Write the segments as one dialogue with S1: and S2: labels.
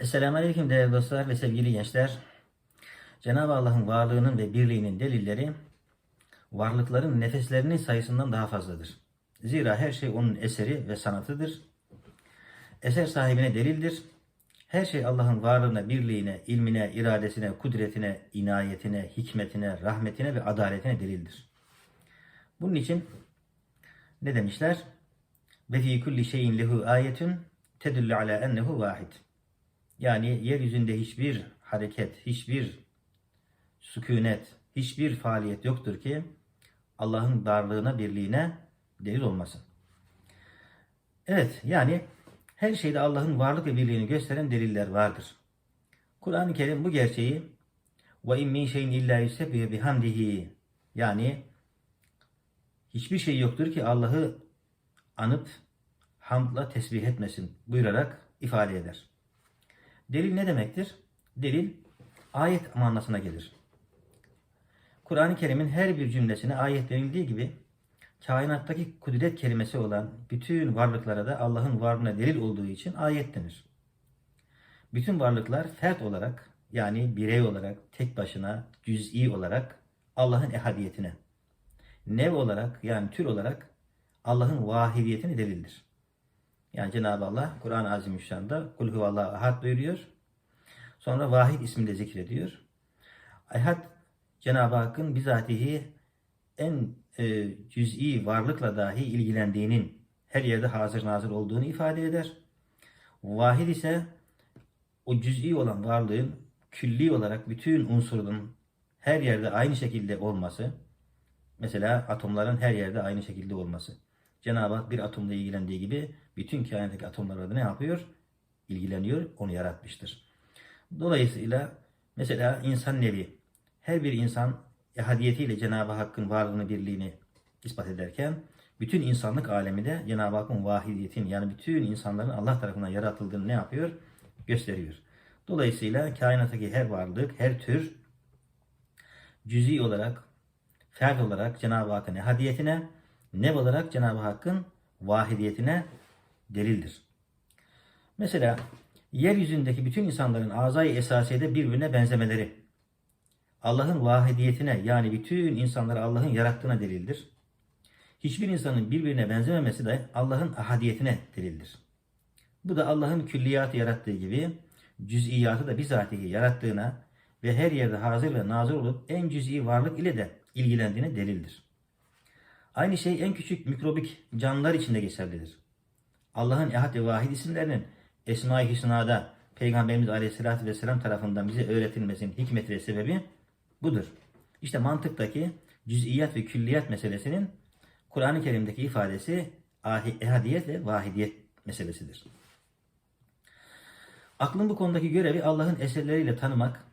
S1: Esselamu Aleyküm değerli dostlar ve sevgili gençler. Cenab-ı Allah'ın varlığının ve birliğinin delilleri varlıkların nefeslerinin sayısından daha fazladır. Zira her şey onun eseri ve sanatıdır. Eser sahibine delildir. Her şey Allah'ın varlığına, birliğine, ilmine, iradesine, kudretine, inayetine, hikmetine, rahmetine ve adaletine delildir. Bunun için ne demişler? Ve fi kulli şeyin lehu ayetun tedullu ala ennehu vahid. Yani yeryüzünde hiçbir hareket, hiçbir sükunet, hiçbir faaliyet yoktur ki Allah'ın varlığına, birliğine delil olmasın. Evet, yani her şeyde Allah'ın varlık ve birliğini gösteren deliller vardır. Kur'an-ı Kerim bu gerçeği ve in min şeyin illa yusebbihu bihamdihi yani hiçbir şey yoktur ki Allah'ı anıp hamdla tesbih etmesin buyurarak ifade eder. Delil ne demektir? Delil ayet manasına gelir. Kur'an-ı Kerim'in her bir cümlesine ayet denildiği gibi kainattaki kudret kelimesi olan bütün varlıklara da Allah'ın varlığına delil olduğu için ayet denir. Bütün varlıklar fert olarak yani birey olarak tek başına cüz'i olarak Allah'ın ehadiyetine, nev olarak yani tür olarak Allah'ın vahidiyetine delildir. Yani Cenab-ı Allah Kur'an-ı Azimüşşan'da Kul huvallahu ahad buyuruyor. Sonra vahid ismini de zikrediyor. Ahad Cenab-ı Hakk'ın bizatihi en e, cüz'i varlıkla dahi ilgilendiğinin her yerde hazır nazır olduğunu ifade eder. Vahid ise o cüz'i olan varlığın külli olarak bütün unsurun her yerde aynı şekilde olması, mesela atomların her yerde aynı şekilde olması. Cenab-ı Hak bir atomla ilgilendiği gibi bütün kainattaki atomlarla da ne yapıyor? İlgileniyor, onu yaratmıştır. Dolayısıyla mesela insan nevi, her bir insan ehadiyetiyle Cenab-ı Hakk'ın varlığını, birliğini ispat ederken, bütün insanlık alemi de Cenab-ı Hakk'ın vahidiyetin yani bütün insanların Allah tarafından yaratıldığını ne yapıyor? Gösteriyor. Dolayısıyla kainattaki her varlık, her tür cüzi olarak, fert olarak Cenab-ı Hakk'ın ehadiyetine, nev olarak Cenab-ı Hakk'ın vahidiyetine delildir. Mesela yeryüzündeki bütün insanların azayı esasiyede birbirine benzemeleri Allah'ın vahidiyetine yani bütün insanları Allah'ın yarattığına delildir. Hiçbir insanın birbirine benzememesi de Allah'ın ahadiyetine delildir. Bu da Allah'ın külliyatı yarattığı gibi cüz'iyatı da bizatihi yarattığına ve her yerde hazır ve nazır olup en cüz'i varlık ile de ilgilendiğine delildir. Aynı şey en küçük mikrobik canlılar için de geçerlidir. Allah'ın ehad ve vahid isimlerinin Esma-i Hüsna'da Peygamberimiz Aleyhisselatü Vesselam tarafından bize öğretilmesinin hikmeti ve sebebi budur. İşte mantıktaki cüz'iyat ve külliyat meselesinin Kur'an-ı Kerim'deki ifadesi ehadiyet ve vahidiyet meselesidir. Aklın bu konudaki görevi Allah'ın eserleriyle tanımak,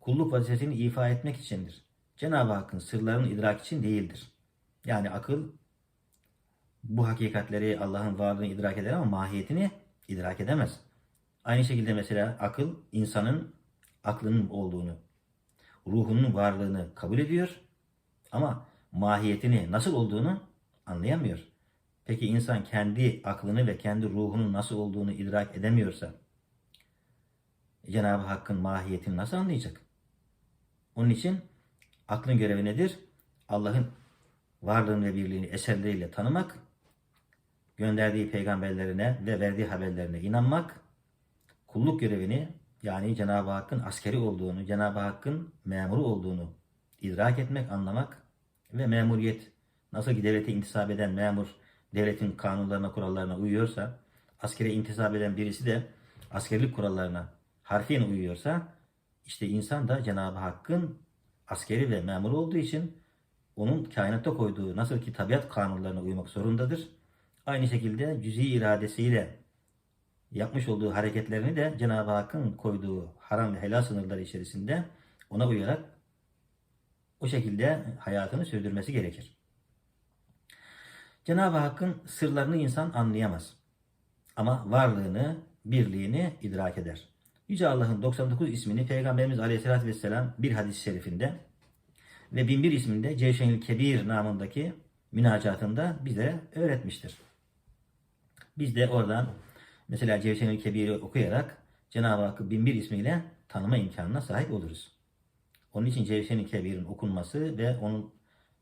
S1: kulluk vazifesini ifa etmek içindir. Cenab-ı Hakk'ın sırlarını idrak için değildir. Yani akıl bu hakikatleri Allah'ın varlığını idrak eder ama mahiyetini idrak edemez. Aynı şekilde mesela akıl insanın aklının olduğunu, ruhunun varlığını kabul ediyor ama mahiyetini nasıl olduğunu anlayamıyor. Peki insan kendi aklını ve kendi ruhunun nasıl olduğunu idrak edemiyorsa Cenab-ı Hakk'ın mahiyetini nasıl anlayacak? Onun için aklın görevi nedir? Allah'ın varlığını ve birliğini eserleriyle tanımak, gönderdiği peygamberlerine ve verdiği haberlerine inanmak, kulluk görevini yani Cenab-ı Hakk'ın askeri olduğunu, Cenab-ı Hakk'ın memuru olduğunu idrak etmek, anlamak ve memuriyet nasıl ki devlete intisap eden memur devletin kanunlarına, kurallarına uyuyorsa, askere intisap eden birisi de askerlik kurallarına harfiyen uyuyorsa, işte insan da Cenab-ı Hakk'ın askeri ve memuru olduğu için onun kainatta koyduğu nasıl ki tabiat kanunlarına uymak zorundadır. Aynı şekilde cüzi iradesiyle yapmış olduğu hareketlerini de Cenab-ı Hakk'ın koyduğu haram ve helal sınırları içerisinde ona uyarak o şekilde hayatını sürdürmesi gerekir. Cenab-ı Hakk'ın sırlarını insan anlayamaz. Ama varlığını, birliğini idrak eder. Yüce Allah'ın 99 ismini Peygamberimiz Aleyhisselatü Vesselam bir hadis-i şerifinde ve binbir isminde Cevşenil Kebir namındaki münacatında bize öğretmiştir. Biz de oradan mesela Cevşenil Kebir'i okuyarak Cenab-ı Hakk'ı bin bir ismiyle tanıma imkanına sahip oluruz. Onun için Cevşen-i Kebir'in okunması ve onun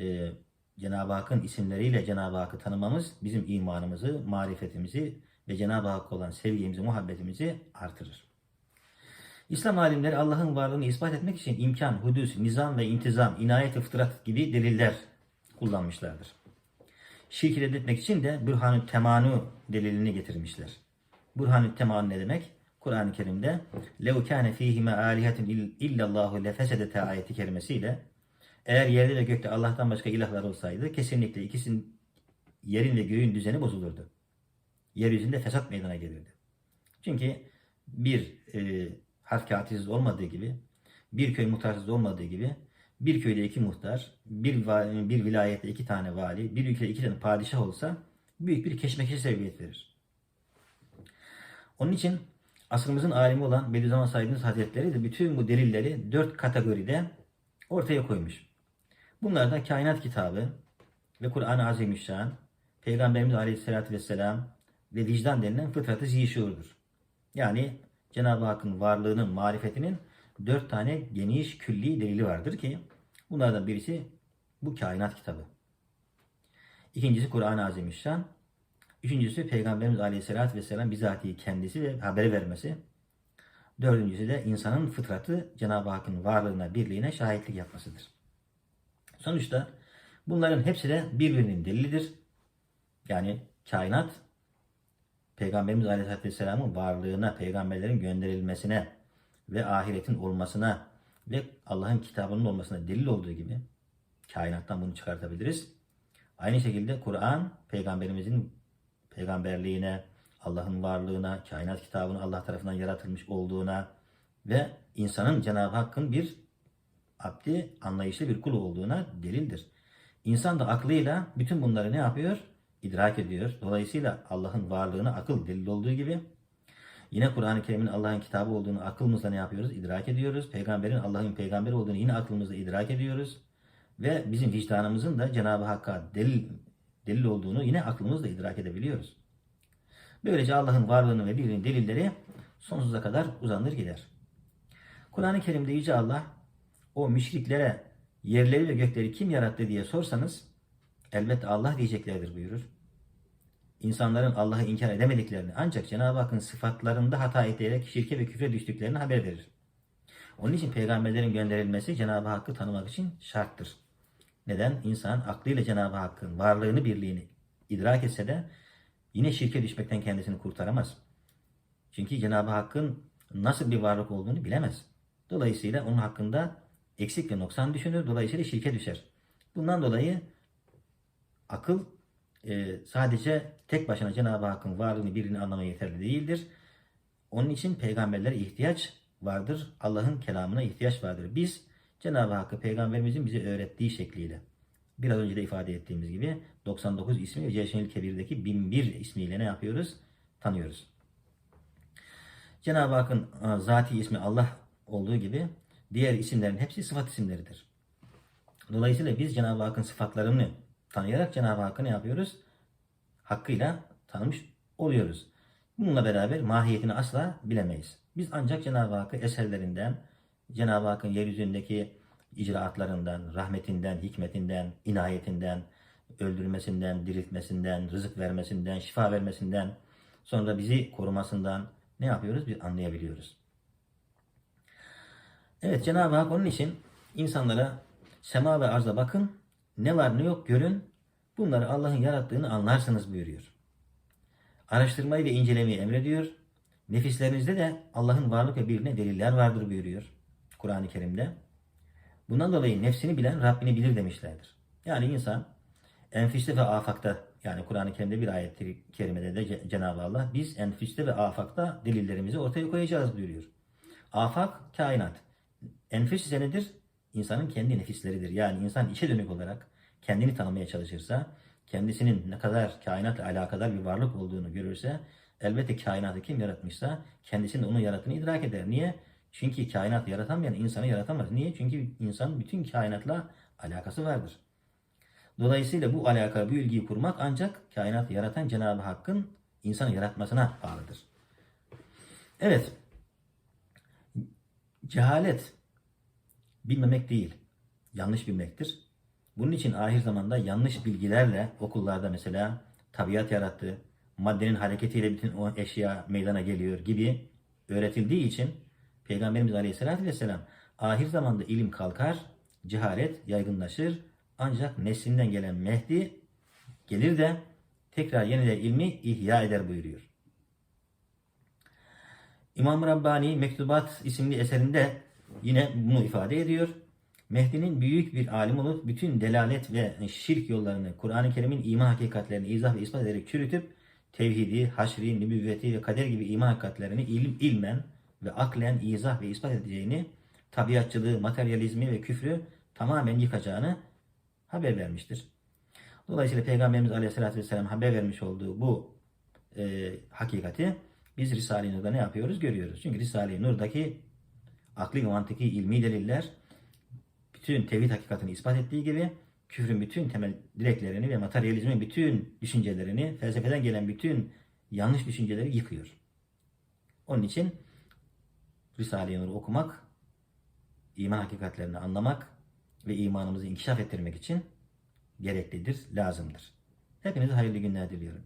S1: e, Cenab-ı Hakk'ın isimleriyle Cenab-ı Hakk'ı tanımamız bizim imanımızı, marifetimizi ve Cenab-ı Hakk'a olan sevgimizi, muhabbetimizi artırır. İslam alimleri Allah'ın varlığını ispat etmek için imkan, hudus, nizam ve intizam, inayet ve fıtrat gibi deliller kullanmışlardır. Şirk reddetmek için de Burhan-ı Temanu delilini getirmişler. Burhan-ı Temanu ne demek? Kur'an-ı Kerim'de لَوْ كَانَ ف۪يهِمَا آلِهَةٌ اِلَّا اللّٰهُ لَفَسَدَتَ ayeti kerimesiyle eğer yerde ve gökte Allah'tan başka ilahlar olsaydı kesinlikle ikisinin yerin ve göğün düzeni bozulurdu. Yeryüzünde fesat meydana gelirdi. Çünkü bir e, harf katitsiz olmadığı gibi, bir köy muhtarsız olmadığı gibi, bir köyde iki muhtar, bir, bir vilayette iki tane vali, bir ülkede iki tane padişah olsa büyük bir keşmekeşe sebebiyet verir. Onun için asrımızın alimi olan Bediüzzaman Said'in Hazretleri de bütün bu delilleri dört kategoride ortaya koymuş. Bunlardan kainat kitabı ve Kur'an-ı Azimüşşan, Peygamberimiz Aleyhisselatü Vesselam ve vicdan denilen fıtratı zişurdur. Yani Cenab-ı Hakk'ın varlığının, marifetinin dört tane geniş külli delili vardır ki bunlardan birisi bu kainat kitabı. İkincisi Kur'an-ı Azimüşşan. Üçüncüsü Peygamberimiz Aleyhisselatü Vesselam bizatihi kendisi ve haber vermesi. Dördüncüsü de insanın fıtratı Cenab-ı Hakk'ın varlığına, birliğine şahitlik yapmasıdır. Sonuçta bunların hepsi de birbirinin delilidir. Yani kainat Peygamberimiz Aleyhisselatü Vesselam'ın varlığına, peygamberlerin gönderilmesine ve ahiretin olmasına ve Allah'ın kitabının olmasına delil olduğu gibi kainattan bunu çıkartabiliriz. Aynı şekilde Kur'an peygamberimizin peygamberliğine, Allah'ın varlığına, kainat kitabının Allah tarafından yaratılmış olduğuna ve insanın Cenab-ı Hakk'ın bir abdi, anlayışlı bir kulu olduğuna delildir. İnsan da aklıyla bütün bunları ne yapıyor? İdrak ediyor. Dolayısıyla Allah'ın varlığına akıl delil olduğu gibi yine Kur'an-ı Kerim'in Allah'ın kitabı olduğunu aklımızla ne yapıyoruz? İdrak ediyoruz. Peygamberin Allah'ın peygamberi olduğunu yine aklımızla idrak ediyoruz. Ve bizim vicdanımızın da Cenab-ı Hakk'a delil, delil olduğunu yine aklımızla idrak edebiliyoruz. Böylece Allah'ın varlığını ve birliğinin delilleri sonsuza kadar uzanır gider. Kur'an-ı Kerim'de Yüce Allah o müşriklere yerleri ve gökleri kim yarattı diye sorsanız elbette Allah diyeceklerdir buyurur. İnsanların Allah'ı inkar edemediklerini ancak Cenab-ı Hakk'ın sıfatlarında hata ederek şirke ve küfre düştüklerini haber verir. Onun için peygamberlerin gönderilmesi Cenab-ı Hakk'ı tanımak için şarttır. Neden? İnsan aklıyla Cenab-ı Hakk'ın varlığını, birliğini idrak etse de yine şirke düşmekten kendisini kurtaramaz. Çünkü Cenab-ı Hakk'ın nasıl bir varlık olduğunu bilemez. Dolayısıyla onun hakkında eksik ve noksan düşünür. Dolayısıyla şirke düşer. Bundan dolayı akıl e, sadece tek başına Cenab-ı Hakk'ın varlığını birini anlamaya yeterli değildir. Onun için peygamberlere ihtiyaç vardır. Allah'ın kelamına ihtiyaç vardır. Biz Cenab-ı Hakk'ı peygamberimizin bize öğrettiği şekliyle biraz önce de ifade ettiğimiz gibi 99 ismi ve Ceşenil Kebir'deki 1001 ismiyle ne yapıyoruz? Tanıyoruz. Cenab-ı Hakk'ın e, zati ismi Allah olduğu gibi diğer isimlerin hepsi sıfat isimleridir. Dolayısıyla biz Cenab-ı Hakk'ın sıfatlarını tanıyarak Cenab-ı Hakk'ı ne yapıyoruz? Hakkıyla tanımış oluyoruz. Bununla beraber mahiyetini asla bilemeyiz. Biz ancak Cenab-ı Hakk'ı eserlerinden, Cenab-ı Hakk'ın yeryüzündeki icraatlarından, rahmetinden, hikmetinden, inayetinden, öldürmesinden, diriltmesinden, rızık vermesinden, şifa vermesinden, sonra bizi korumasından ne yapıyoruz? Bir anlayabiliyoruz. Evet Cenab-ı Hak onun için insanlara sema ve arza bakın, ne var ne yok görün, bunları Allah'ın yarattığını anlarsınız buyuruyor. Araştırmayı ve incelemeyi emrediyor. Nefislerinizde de Allah'ın varlık ve birine deliller vardır buyuruyor Kur'an-ı Kerim'de. Bundan dolayı nefsini bilen Rabbini bilir demişlerdir. Yani insan enfiste ve afakta yani Kur'an-ı Kerim'de bir ayet-i kerimede de Cenab-ı Allah biz enfiste ve afakta delillerimizi ortaya koyacağız buyuruyor. Afak kainat. Enfis ise nedir? İnsanın kendi nefisleridir. Yani insan içe dönük olarak kendini tanımaya çalışırsa, kendisinin ne kadar kainatla alakadar bir varlık olduğunu görürse, elbette kainatı kim yaratmışsa kendisinin onu yarattığını idrak eder. Niye? Çünkü kainat yaratamayan insanı yaratamaz. Niye? Çünkü insan bütün kainatla alakası vardır. Dolayısıyla bu alaka, bu ilgiyi kurmak ancak kainatı yaratan Cenab-ı Hakk'ın insanı yaratmasına bağlıdır. Evet, Cehalet bilmemek değil, yanlış bilmektir. Bunun için ahir zamanda yanlış bilgilerle okullarda mesela tabiat yarattı, maddenin hareketiyle bütün o eşya meydana geliyor gibi öğretildiği için Peygamberimiz Aleyhisselatü Vesselam ahir zamanda ilim kalkar, cehalet yaygınlaşır ancak neslinden gelen Mehdi gelir de tekrar yeniden ilmi ihya eder buyuruyor. İmam Rabbani Mektubat isimli eserinde yine bunu ifade ediyor. Mehdi'nin büyük bir alim olup bütün delalet ve şirk yollarını, Kur'an-ı Kerim'in iman hakikatlerini izah ve ispat ederek çürütüp tevhidi, haşri, nübüvveti ve kader gibi iman hakikatlerini ilim, ilmen ve aklen izah ve ispat edeceğini, tabiatçılığı, materyalizmi ve küfrü tamamen yıkacağını haber vermiştir. Dolayısıyla Peygamberimiz Aleyhisselatü Vesselam haber vermiş olduğu bu e, hakikati biz Risale-i Nur'da ne yapıyoruz? Görüyoruz. Çünkü Risale-i Nur'daki akli ve ilmi deliller bütün tevhid hakikatini ispat ettiği gibi küfrün bütün temel direklerini ve materyalizmin bütün düşüncelerini, felsefeden gelen bütün yanlış düşünceleri yıkıyor. Onun için Risale-i Nur'u okumak, iman hakikatlerini anlamak ve imanımızı inkişaf ettirmek için gereklidir, lazımdır. Hepinize hayırlı günler diliyorum.